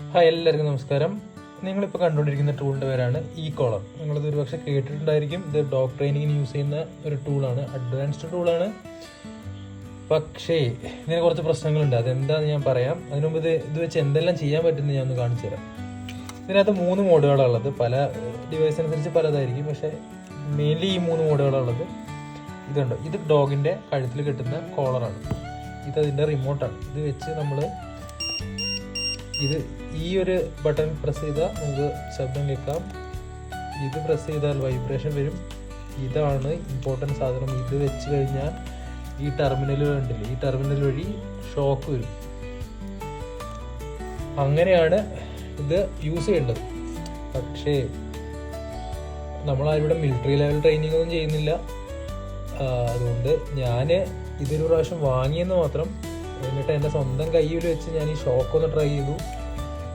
Hi എല്ലാവർക്കും നമസ്കാരം. നിങ്ങളിപ്പോൾ കണ്ടുകൊണ്ടിരിക്കുന്ന ടൂളിന്റെ പേരാണ് ഇ കോളർ നിങ്ങളിത് ഒരുപക്ഷെ കേട്ടിട്ടുണ്ടായിരിക്കും. ഇത് ഡോഗ് ട്രെയിനിങ്ങിന് യൂസ് ചെയ്യുന്ന ഒരു ടൂളാണ് അഡ്വാൻസ്ഡ് ടൂളാണ് പക്ഷേ ഇതിന് കുറച്ച് പ്രശ്നങ്ങളുണ്ട്. അതെന്താണെന്ന് ഞാൻ പറയാം. അതിനുമുമ്പ് ഇത് ഇത് വെച്ച് എന്തെല്ലാം ചെയ്യാൻ പറ്റുമെന്ന് ഞാൻ ഒന്ന് കാണിച്ചു തരാം. ഇതിനകത്ത് മൂന്ന് മോഡുകളാണ് ഉള്ളത്. പല ഡിവൈസ് അനുസരിച്ച് പലതായിരിക്കും. പക്ഷേ മെയിൻലി ഈ മൂന്ന് മോഡുകളാണ് ഉള്ളത്. ഇതുണ്ട്. ഇത് ഡോഗിന്റെ കഴുത്തിൽ കിട്ടുന്ന കോളറാണ് ഇത് അതിന്റെ റിമോട്ടാണ് ഇത് വെച്ച് നമ്മൾ ഇത് ഈ ഒരു ബട്ടൺ പ്രസ് ചെയ്താൽ നമുക്ക് ശബ്ദം കേൾക്കാം. ഇത് പ്രസ് ചെയ്താൽ വൈബ്രേഷൻ വരും. ഇതാണ് ഇമ്പോർട്ടന്റ് സാധനം. ഇത് വെച്ച് കഴിഞ്ഞാൽ ഈ ടെർമിനൽ ഉണ്ടല്ലോ ഈ ടെർമിനൽ വഴി ഷോക്ക് വരും. അങ്ങനെയാണ് ഇത് യൂസ് ചെയ്യേണ്ടത്. പക്ഷേ നമ്മൾ ഇവിടെ മിലിറ്ററി ലെവൽ ട്രെയിനിങ് ഒന്നും ചെയ്യുന്നില്ല. അതുകൊണ്ട് ഞാൻ ഇതൊരു പ്രാവശ്യം വാങ്ങിയെന്ന് മാത്രം എന്നിട്ട് എന്റെ സ്വന്തം കയ്യിൽ വെച്ച് ഞാൻ ഈ ഷോക്ക് ഒന്ന് ട്രൈ ചെയ്തു.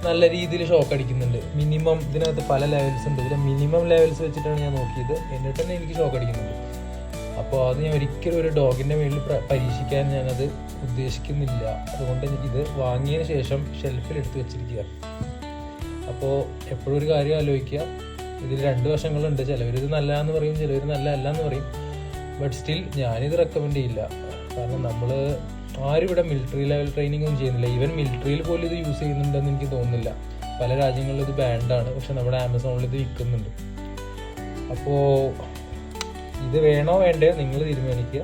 നല്ല രീതിയിൽ ഷോക്ക് അടിക്കുന്നുണ്ട്. മിനിമം ഇതിനകത്ത് പല ലെവൽസ് ഉണ്ട്. ഇതിൽ മിനിമം ലെവൽസ് വെച്ചിട്ടാണ് ഞാൻ നോക്കിയത്. എന്നിട്ട് തന്നെ എനിക്ക് ഷോക്ക് അടിക്കുന്നുണ്ട്. അപ്പോൾ അത് ഞാൻ ഒരിക്കലും ഒരു ഡോഗിന്റെ മേളിൽ പ്ര- പരീക്ഷിക്കാൻ ഞാനത് ഉദ്ദേശിക്കുന്നില്ല. അതുകൊണ്ട് എനിക്കിത് വാങ്ങിയതിന് ശേഷം ഷെൽഫിൽ എടുത്തു വെച്ചിരിക്കുക. അപ്പോൾ എപ്പോഴും ഒരു കാര്യം ആലോചിക്കുക. ഇതിൽ രണ്ട് വശങ്ങളുണ്ട്. ചിലവർ ഇത് നല്ലതാന്ന് പറയും ചിലവർ നല്ല അല്ല എന്ന് പറയും. ബട്ട് സ്റ്റിൽ ഞാനിത് റെക്കമെൻഡ് ചെയ്യില്ല. കാരണം നമ്മൾ ആരും ഇവിടെ മിലിറ്ററി ലെവൽ ട്രെയിനിങ് ഒന്നും ചെയ്യുന്നില്ല. ഈവൻ മിലിറ്ററിയിൽ പോലും ഇത് യൂസ് ചെയ്യുന്നുണ്ടെന്ന് എനിക്ക് തോന്നുന്നില്ല. പല രാജ്യങ്ങളിലും ഇത് ബാൻഡാണ് പക്ഷെ നമ്മുടെ ആമസോണിൽ ഇത് വിൽക്കുന്നുണ്ട്. അപ്പോൾ ഇത് വേണോ വേണ്ടയോ നിങ്ങൾ തീരുമാനിക്കുക.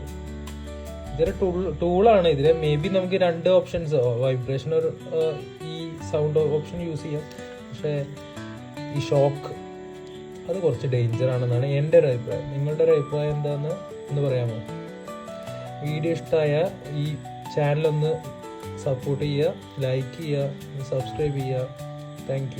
ഇതൊരു ടൂൾ ടൂളാണ് ഇതിൽ മേ ബി നമുക്ക് രണ്ട് ഓപ്ഷൻസ് വൈബ്രേഷൻ ഒരു ഈ സൗണ്ട് ഓപ്ഷൻ യൂസ് ചെയ്യാം. പക്ഷേ ഈ ഷോക്ക് അത് കുറച്ച് ഡേഞ്ചർ ആണെന്നാണ് എന്റെ ഒരു അഭിപ്രായം. നിങ്ങളുടെ ഒരു അഭിപ്രായം എന്താണെന്ന് ഒന്ന് പറയാമോ? വീഡിയോ ഇഷ്ടമായ ഈ ചാനലൊന്ന് സപ്പോർട്ട് ചെയ്യുക ലൈക്ക് ചെയ്യുക സബ്സ്ക്രൈബ് ചെയ്യുക. താങ്ക്